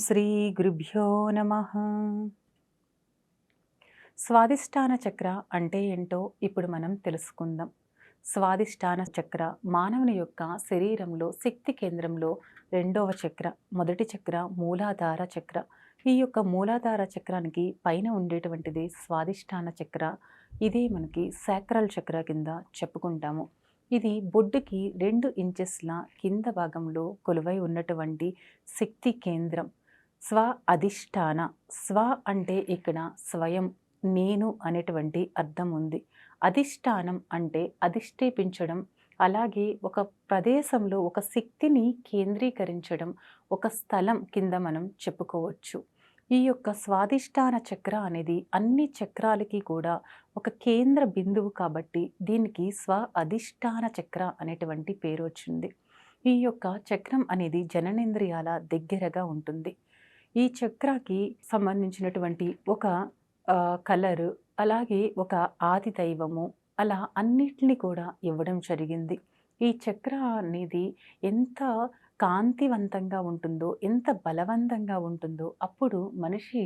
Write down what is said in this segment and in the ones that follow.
శ్రీ గురుభ్యో నమ. స్వాదిష్టాన చక్ర అంటే ఏంటో ఇప్పుడు మనం తెలుసుకుందాం. స్వాదిష్టాన చక్ర మానవుని యొక్క శరీరంలో శక్తి కేంద్రంలో రెండవ చక్ర మొదటి చక్ర మూలాధార చక్ర. ఈ యొక్క మూలాధార చక్రానికి పైన ఉండేటువంటిది స్వాదిష్టాన చక్ర. ఇదే మనకి శాక్రల్ చక్ర కింద చెప్పుకుంటాము. ఇది బొడ్డుకి రెండు ఇంచెస్ల కింద భాగంలో కొలువై ఉన్నటువంటి శక్తి కేంద్రం. స్వ అధిష్టాన. స్వ అంటే ఇక్కడ స్వయం నేను అనేటువంటి అర్థం ఉంది. అధిష్టానం అంటే అధిష్ఠేపించడం అలాగే ఒక ప్రదేశంలో ఒక శక్తిని కేంద్రీకరించడం ఒక స్థలం కింద మనం చెప్పుకోవచ్చు. ఈ యొక్క స్వాదిష్టాన చక్ర అనేది అన్ని చక్రాలకి కూడా ఒక కేంద్ర బిందువు కాబట్టి దీనికి స్వ అధిష్టాన చక్ర అనేటువంటి పేరు వచ్చింది. ఈ యొక్క చక్రం అనేది జననేంద్రియాల దగ్గరగా ఉంటుంది. ఈ చక్రాకి సంబంధించినటువంటి ఒక కలరు అలాగే ఒక ఆది దైవము అలా అన్నిటిని కూడా ఇవ్వడం జరిగింది. ఈ చక్ర అనేది ఎంత కాంతివంతంగా ఉంటుందో ఎంత బలవంతంగా ఉంటుందో అప్పుడు మనిషి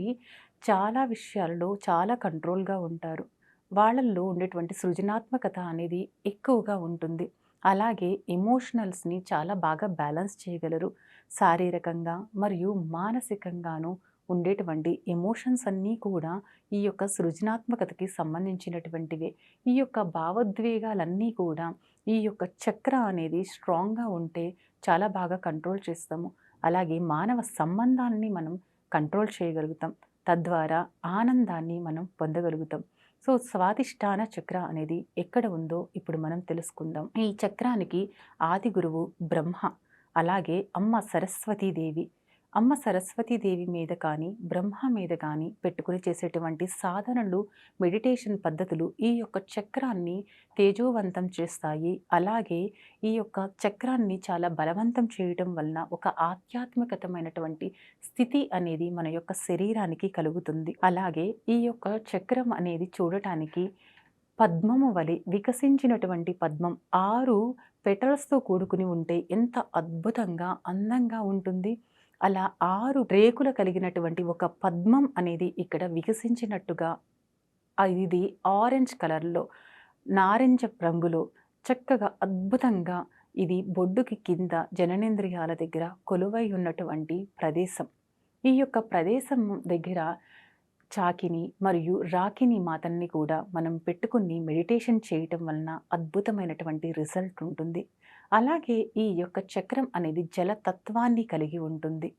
చాలా విషయాలలో చాలా కంట్రోల్గా ఉంటారు. వాళ్ళల్లో ఉండేటువంటి సృజనాత్మకత అనేది ఎక్కువగా ఉంటుంది. అలాగే ఎమోషనల్స్ని చాలా బాగా బ్యాలెన్స్ చేయగలరు. శారీరకంగా మరియు మానసికంగాను ఉండేటువంటి ఎమోషన్స్ అన్నీ కూడా ఈ యొక్క సృజనాత్మకతకి సంబంధించినటువంటివే. ఈ యొక్క భావోద్వేగాలన్నీ కూడా ఈ యొక్క చక్ర అనేది స్ట్రాంగ్గా ఉంటే చాలా బాగా కంట్రోల్ చేస్తాము. అలాగే మానవ సంబంధాలని మనం కంట్రోల్ చేయగలుగుతాం. తద్వారా ఆనందాన్ని మనం పొందగలుగుతాం. సో స్వాదిష్టాన చక్ర అనేది ఎక్కడ ఉందో ఇప్పుడు మనం తెలుసుకుందాం. ఈ చక్రానికి ఆది గురువు బ్రహ్మ అలాగే అమ్మ సరస్వతీదేవి అమ్మ సరస్వతీదేవి మీద కానీ బ్రహ్మ మీద కానీ పెట్టుకుని చేసేటువంటి సాధనలు మెడిటేషన్ పద్ధతులు ఈ యొక్క చక్రాన్ని తేజోవంతం చేస్తాయి. అలాగే ఈ యొక్క చక్రాన్ని చాలా బలవంతం చేయటం వలన ఒక ఆధ్యాత్మికతమైనటువంటి స్థితి అనేది మన యొక్క శరీరానికి కలుగుతుంది. అలాగే ఈ యొక్క చక్రం అనేది చూడటానికి పద్మము వలె వికసించినటువంటి పద్మం ఆరు పెటల్స్తో కూడుకుని ఉంటే ఎంత అద్భుతంగా అందంగా ఉంటుంది. అలా ఆరు రేకులు కలిగినటువంటి ఒక పద్మం అనేది ఇక్కడ వికసించినట్టుగా ఇది ఆరెంజ్ కలర్లో నారింజ రంగులో చక్కగా అద్భుతంగా ఇది బొడ్డుకి కింద జననేంద్రియాల దగ్గర కొలువై ఉన్నటువంటి ప్రదేశం. ఈ యొక్క ప్రదేశం దగ్గర చాకిని మరియు రాకిని మాతల్ని కూడా మనం పెట్టుకుని మెడిటేషన్ చేయటం వలన అద్భుతమైనటువంటి రిజల్ట్ ఉంటుంది. అలాగే ఈ యొక్క చక్రం అనేది జలతత్వాన్ని కలిగి ఉంటుంది.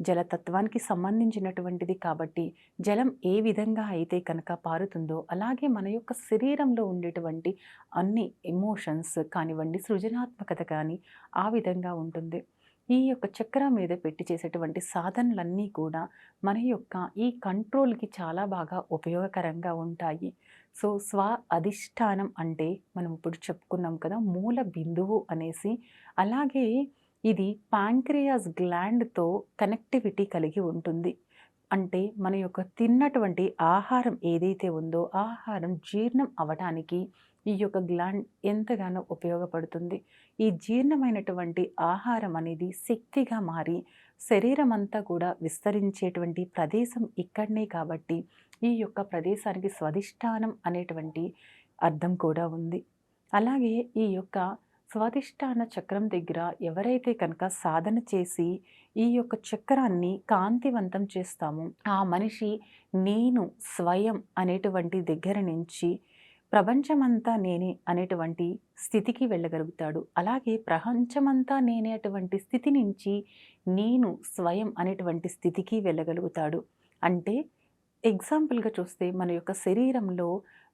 జలతత్వానికి సంబంధించినటువంటిది కాబట్టి జలం ఏ విధంగా అయితే కనుక పారుతుందో అలాగే మన యొక్క శరీరంలో ఉండేటువంటి అన్ని ఎమోషన్స్ కానివ్వండి సృజనాత్మకత కానీ ఆ విధంగా ఉంటుంది. ఈ యొక్క చక్ర మీద పెట్టి చేసేటువంటి సాధనలన్నీ కూడా మన యొక్క ఈ కంట్రోల్కి చాలా బాగా ఉపయోగకరంగా ఉంటాయి. సో స్వ అధిష్టానం అంటే మనం ఇప్పుడు చెప్పుకున్నాం కదా మూల బిందువు అనేసి. అలాగే ఇది ప్యాంక్రియాస్ గ్లాండ్తో కనెక్టివిటీ కలిగి ఉంటుంది. అంటే మన యొక్క తిన్నటువంటి ఆహారం ఏదైతే ఉందో ఆహారం జీర్ణం అవడానికి ఈ యొక్క గ్లాండ్ ఎంతగానో ఉపయోగపడుతుంది. ఈ జీర్ణమైనటువంటి ఆహారం అనేది శక్తిగా మారి శరీరం అంతా కూడా విస్తరించేటువంటి ప్రదేశం ఇక్కడనే కాబట్టి ఈ యొక్క ప్రదేశానికి స్వధిష్టానం అనేటువంటి అర్థం కూడా ఉంది. అలాగే ఈ యొక్క స్వాధిష్టాన చక్రం దగ్గర ఎవరైతే కనుక సాధన చేసి ఈ యొక్క చక్రాన్ని కాంతివంతం చేస్తామో ఆ మనిషి నేను స్వయం అనేటువంటి దగ్గర నుంచి ప్రపంచమంతా నేనే అనేటువంటి స్థితికి వెళ్ళగలుగుతాడు. అలాగే ప్రపంచమంతా నేనే అటువంటి స్థితి నుంచి నేను స్వయం అనేటువంటి స్థితికి వెళ్ళగలుగుతాడు. అంటే ఎగ్జాంపుల్గా చూస్తే మన యొక్క శరీరంలో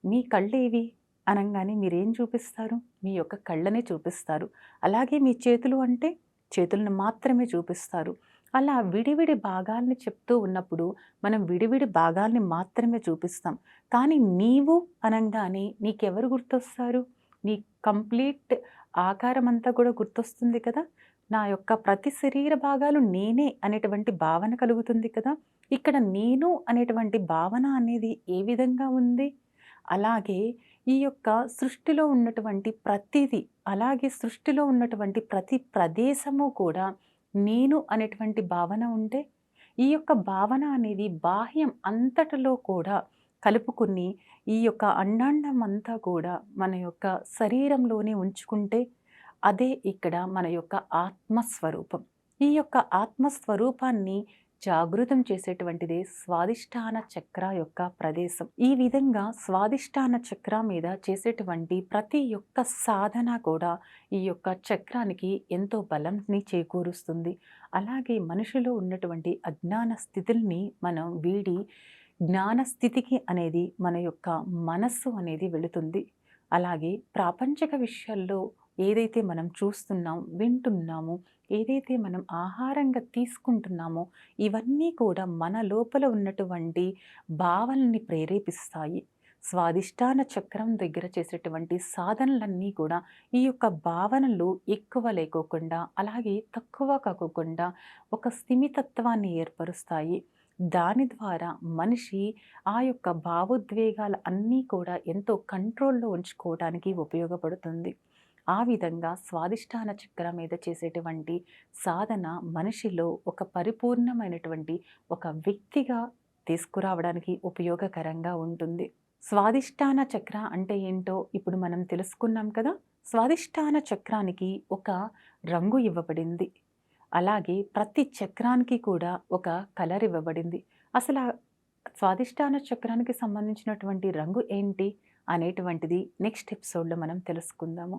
మీ కళ్ళేవి అనగానే మీరేం చూపిస్తారు? మీ యొక్క కళ్ళనే చూపిస్తారు. అలాగే మీ చేతులు అంటే చేతులను మాత్రమే చూపిస్తారు. అలా విడివిడి భాగాల్ని చెప్తూ ఉన్నప్పుడు మనం విడివిడి భాగాల్ని మాత్రమే చూపిస్తాం. కానీ నీవు అనగానే నీకెవరు గుర్తొస్తారు? నీ కంప్లీట్ ఆకారం అంతా కూడా గుర్తొస్తుంది కదా? నా యొక్క ప్రతి శరీర భాగాలు నేనే అనేటువంటి భావన కలుగుతుంది కదా? ఇక్కడ నేను అనేటువంటి భావన అనేది ఏ విధంగా ఉంది? అలాగే ఈ యొక్క సృష్టిలో ఉన్నటువంటి ప్రతిదీ అలాగే సృష్టిలో ఉన్నటువంటి ప్రతి ప్రదేశము కూడా నేను అనేటువంటి భావన ఉంటే ఈ యొక్క భావన అనేది బాహ్యం అంతటిలో కూడా కలుపుకుని ఈ యొక్క అండాండం అంతా కూడా మన యొక్క శరీరంలోనే ఉంచుకుంటే అదే ఇక్కడ మన యొక్క ఆత్మస్వరూపం. ఈ యొక్క ఆత్మస్వరూపాన్ని జాగృతం చేసేటువంటిదే స్వాదిష్టాన చక్ర యొక్క ప్రదేశం. ఈ విధంగా స్వాదిష్టాన చక్ర మీద చేసేటువంటి ప్రతి ఒక్క సాధన కూడా ఈ యొక్క చక్రానికి ఎంతో బలంని చేకూరుస్తుంది. అలాగే మనుషులో ఉన్నటువంటి అజ్ఞాన స్థితుల్ని మనం వీడి జ్ఞాన స్థితికి అనేది మన యొక్క మనస్సు అనేది వెళుతుంది. అలాగే ప్రాపంచిక విషయాల్లో ఏదైతే మనం చూస్తున్నాం వింటున్నామో ఏదైతే మనం ఆహారంగా తీసుకుంటున్నామో ఇవన్నీ కూడా మన లోపల ఉన్నటువంటి భావనల్ని ప్రేరేపిస్తాయి. స్వాదిష్టాన చక్రం దగ్గర చేసేటువంటి సాధనలన్నీ కూడా ఈ యొక్క భావనలు ఎక్కువ లేకోకుండా అలాగే తక్కువ కాకోకుండా ఒక స్థిమితత్వాన్ని ఏర్పరుస్తాయి. దాని ద్వారా మనిషి ఆ యొక్క భావోద్వేగాలు అన్నీ కూడా ఎంతో కంట్రోల్లో ఉంచుకోవడానికి ఉపయోగపడుతుంది. ఆ విధంగా స్వాదిష్టాన చక్రం మీద చేసేటువంటి సాధన మనిషిలో ఒక పరిపూర్ణమైనటువంటి ఒక వ్యక్తిగా తీసుకురావడానికి ఉపయోగకరంగా ఉంటుంది. స్వాదిష్టాన చక్ర అంటే ఏంటో ఇప్పుడు మనం తెలుసుకున్నాం కదా? స్వాదిష్టాన చక్రానికి ఒక రంగు ఇవ్వబడింది. అలాగే ప్రతి చక్రానికి కూడా ఒక కలర్ ఇవ్వబడింది. అసలు స్వాదిష్టాన చక్రానికి సంబంధించినటువంటి రంగు ఏంటి అనేటువంటిది నెక్స్ట్ ఎపిసోడ్లో మనం తెలుసుకుందాము.